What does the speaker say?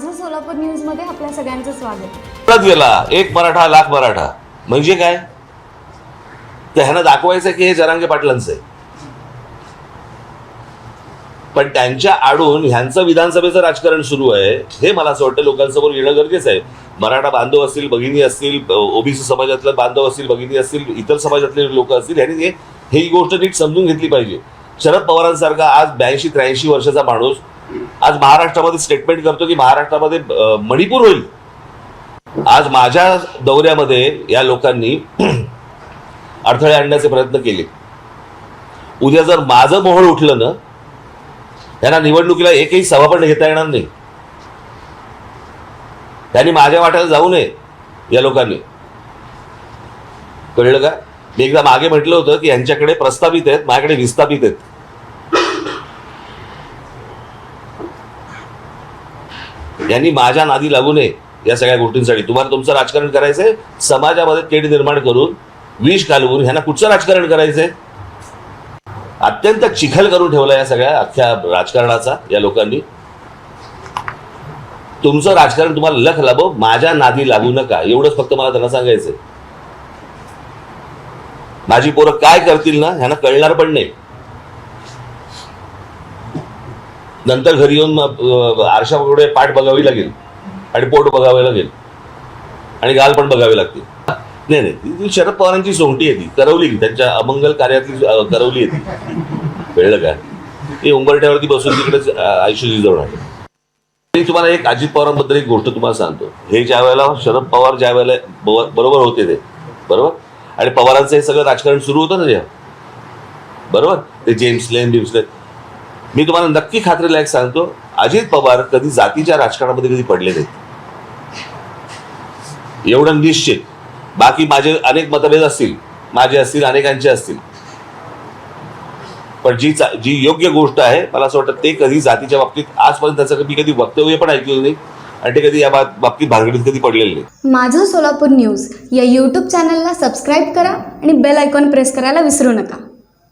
सोलापूर न्यूजमध्ये आपल्या सगळ्यांचं स्वागत. परत गेला एक मराठा लाख मराठा. म्हणजे काय? तर ह्यांना दाखवायचं की हे जरांगे पाटलांचं आहे. पण त्यांच्या आडून ह्यांचं विधानसभेचं राजकारण सुरू आहे हे मला असं वाटतं लोकांसमोर येणं गरजेचं आहे. मराठा बांधव असतील भगिनी असतील ओबीसी समाजातले बांधव असतील भगिनी असतील इतर समाजातले लोक असतील ह्यांनी हे ही गोष्ट नीट समजून घेतली पाहिजे. शरद पवारांसारखा आज ब्याऐंशी त्र्याऐंशी वर्षाचा माणूस आज महाराष्ट्रामध्ये स्टेटमेंट करतो की महाराष्ट्रामध्ये मणिपूर होईल. आज माझ्या दौऱ्यामध्ये या लोकांनी अडथळे आणण्याचे प्रयत्न केले. उद्या जर माझं मोहळ उठलं ना त्यांना निवडणुकीला एकही सभा पण घेता येणार नाही. त्यांनी माझ्या वाट्याला जाऊ नये या लोकांनी. कळलं का? मी एकदा मागे म्हटलं होतं की यांच्याकडे प्रस्तावित आहेत माझ्याकडे विस्थापित आहेत. यांनी माझ्या नादी लागू नये या सगळ्या गोष्टींसाठी. तुम्हाला तुमचं राजकारण करायचंय समाजामध्ये तेढ निर्माण करून विष घालवून ह्यांना कुठचं राजकारण करायचंय? अत्यंत चिखल करून ठेवला या सगळ्या अख्ख्या राजकारणाचा या लोकांनी. तुमचं राजकारण तुम्हाला लख लाभो माझ्या नादी लागू नका. एवढंच फक्त मला त्यांना सांगायचंय. माझी पोरं काय करतील ना ह्यांना कळणार पण नाही. नंतर घरी येऊन अं, आरशापुढे पाठ बघावी लागेल. आणि पोट बघावे लागेल. आणि गाल पण बघावे लागतील. नाही नाही ती- शरद पवारांची सोंगटी आहे ती करवली त्यांच्या अमंगल कार्यातली करवली येते कळलं का? ते उंबरट्यावरती बसून तिकडेच अं, आयुष्य आहे मी तुम्हाला एक अजित पवारांबद्दल एक गोष्ट तुम्हाला सांगतो. हे ज्या वेळेला शरद पवार ज्या वेळेला बरोबर होते ते बरोबर? आणि पवारांचं हे सगळं राजकारण सुरू होतं ना जेव्हा? बरोबर? ते जेम्स लेन बिम्स लेन. मी तुम्हाला नक्की खात्रीलायक सांगतो अजित पवार कधी जातीच्या राजकारणामध्ये कधी पडले नाहीत. एवढं निश्चित. बाकी माझे अनेक मतभेद असतील माझे असतील अनेकांचे असतील. पण जी जी योग्य गोष्ट आहे मला असं वाटतं ते कधी जातीच्या बाबतीत आजपर्यंत त्याचं मी कधी वक्तव्य पण ऐकलेलं नाही आणि ते कधी या बाबतीत भानगडीत कधी पडलेले नाही. माझं सोलापूर न्यूज या यूट्यूब चॅनलला सबस्क्राईब करा आणि बेल आयकॉन प्रेस करायला विसरू नका.